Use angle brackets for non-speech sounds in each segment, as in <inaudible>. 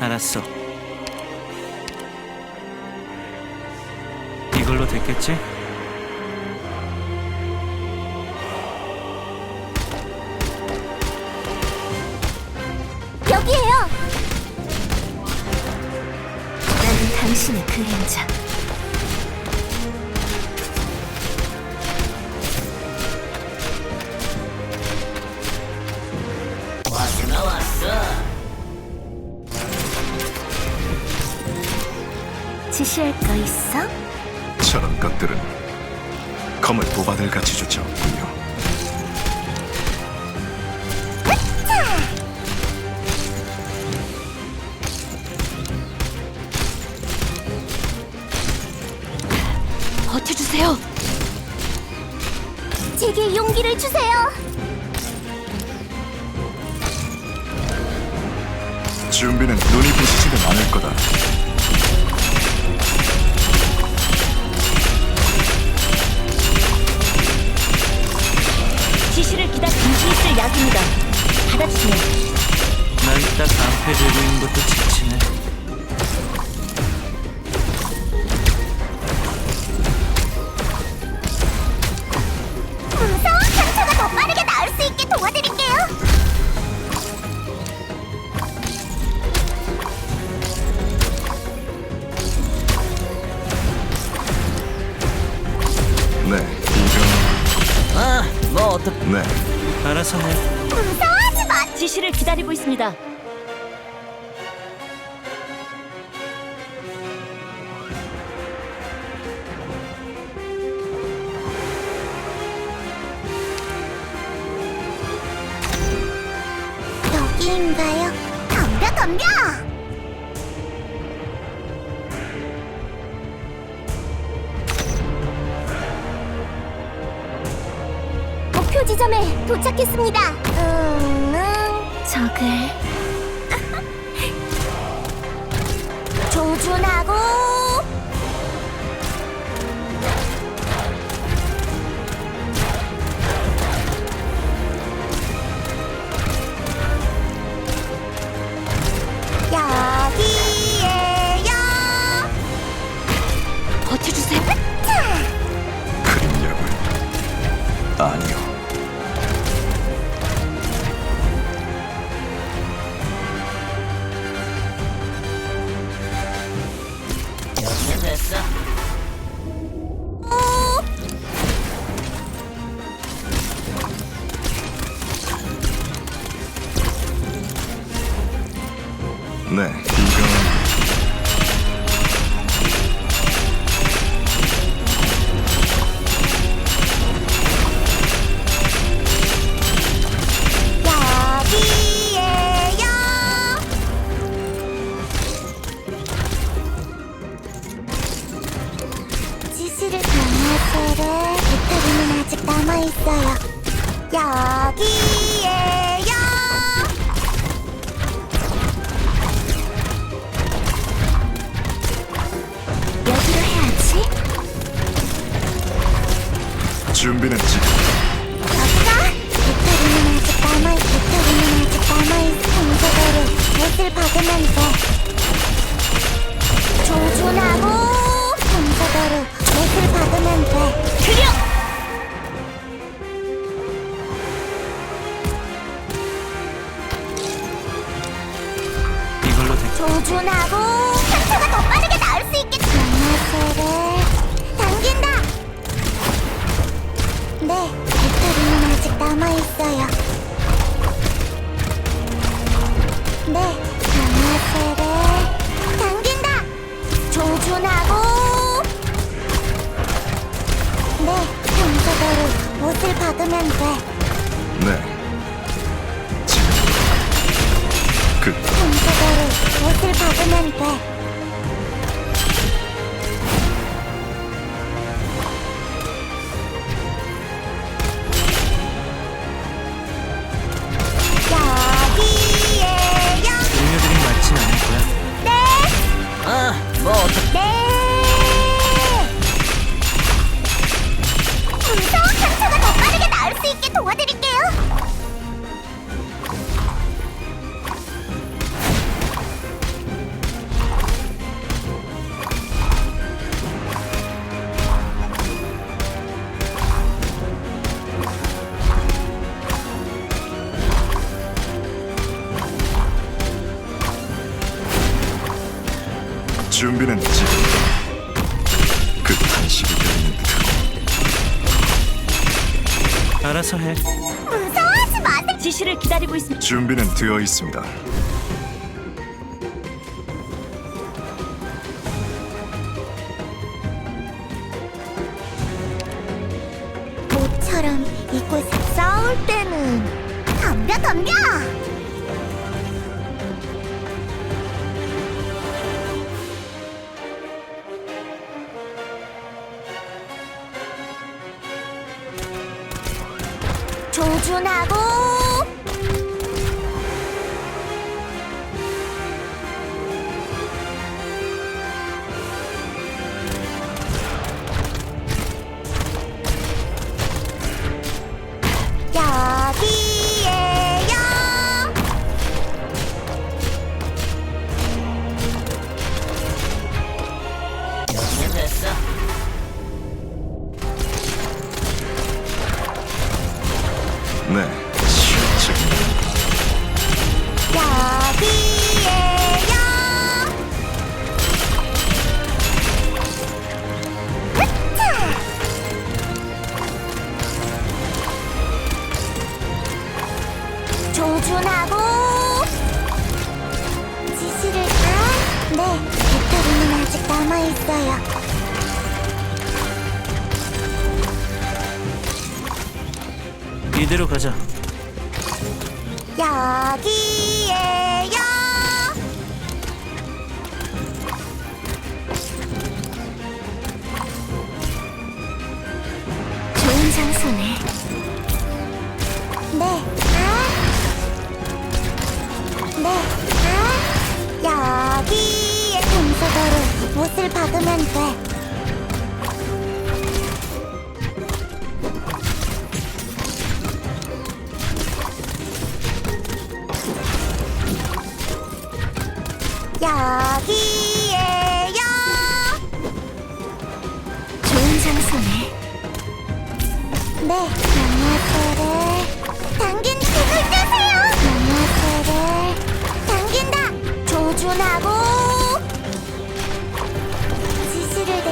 알았어. 이걸로 됐겠지? 여기에요. 나는 당신의 그림자. 지시할 거 있어? 저런 것들은 검을 도받을 가치조차 없군요. 버텨주세요. 제게 용기를 주세요. 지시를 기다려 잠시 있을 약입니다. 받아주세요. 난딱 낭패 들고 있는 것도 지치네. 어떡 네. 알아서 해. 무서워하지 마. 지시를 기다리고 있습니다. 목표 지점에 도착했습니다. 음, 음 적을 <laughs> 조준하고 여기에요. 버텨주세요. 아니요. 준비는 지금 여기가 배터리는 아직 남아 있. 배터리는 아직 남아 못을 박으면 돼. 조준하고 동서대로 못을 박으면 돼. 클리어. 이걸로 됐. 조준하고 네, 배터리는 아직 남아 있어요. 네, 강화세를 당긴다. 조준하고 네, 평소대로 옷을 박으면 돼. 네. 지금 그 평소대로 옷을 박으면 돼. 준비는 지금. 그 들리는 듯하고 알아서 해. 무서워하지 마세요. 지시를 기다리고 있습니다. 준비는 되어 있습니다. 모처럼 이곳에 싸울 때는 덤벼 덤벼. 있어요. 이대로 가자. 여기에요. 좋은 장소네. 네, 옷을 박으면 돼. 여기에요. 좋은 장소네. 네, 안녕하세요. 당긴 힘을 빼세요. 안녕하세요. 당긴다. 조준하고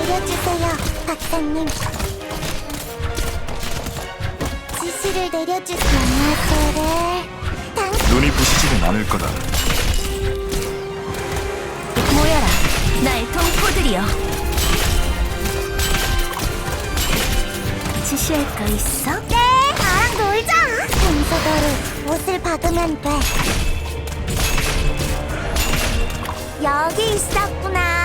내려주세요, 박사님. 지시를 내려주세요. 당 눈이 부시지는 않을 거다. 모여라, 나의 동포들이여. 지시할 거 있어? 네, 나랑 놀자. 순서대로 옷을 박으면 돼. 여기 있었구나.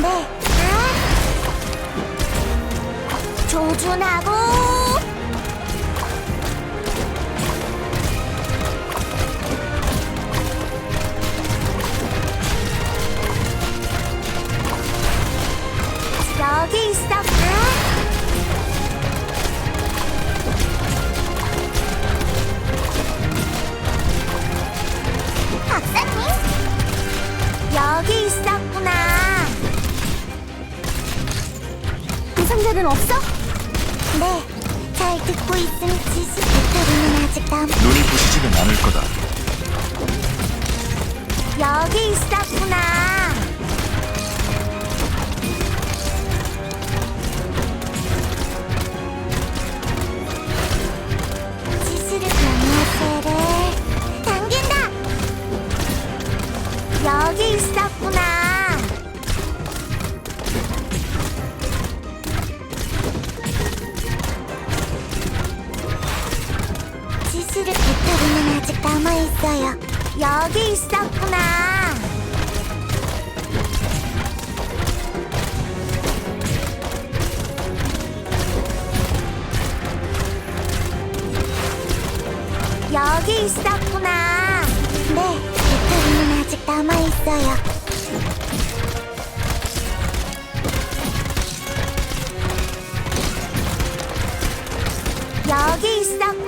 네, 아. 조준하고 지는 않을 거다. 여기 있었구나. 지시를 배터리는 아직 남아 있어요. 여기 있었구나. 여기 있었구나. 네, 배터리는 아직 남아 있어요. 여기 있었구나.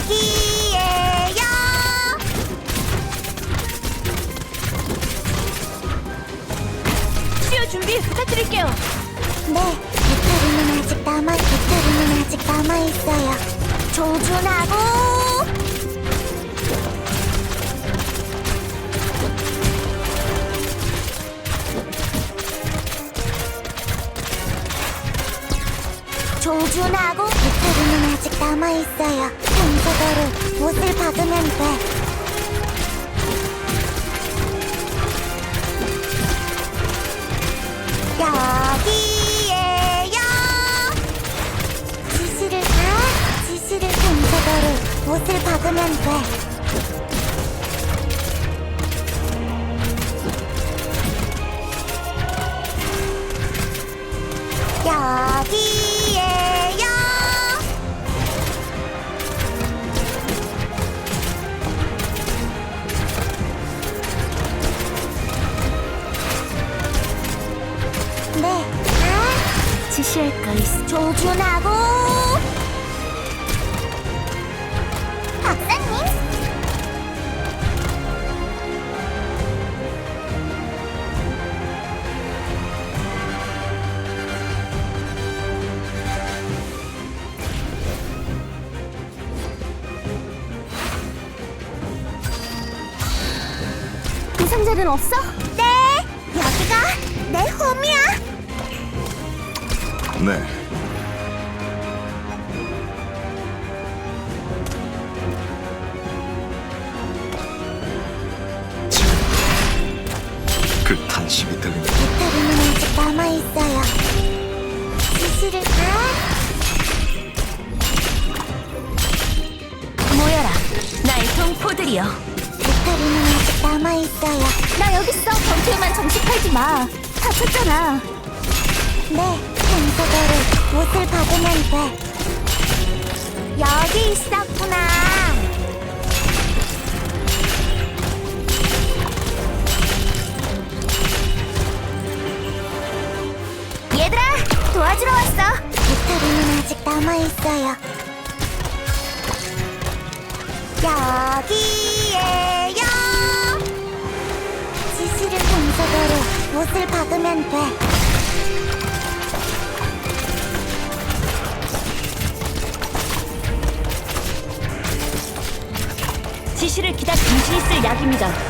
여기에요. 치료 준비 부탁드릴게요. 네 배터리는 아직 남아 배터리는 아직 남아 있어요. 조준하고. 조준하고 남아 있어요. 순서대로 옷을 박으면 돼. 여기에요. 지시를 다 지시를 순서대로 옷을 박으면 돼. 여기 부상자는 없어? 네 여기가 내 홈이야 네. 그 탄식이 들리는 배터리는 아직 남아 있어요 지시를 다 모여라. 나의 동포들이여. 아직 남아있어요 나 여기 있어. 전투에만 정식하지 마. 다쳤잖아. 네 순서대로 옷을 박으면 돼 여기 있었구나 얘들아, 도와주러 왔어. 배터리는 아직 남아있어요 여기에 순서대로 옷을 박으면 돼 지시를 기다 정신이 쓸 약입니다.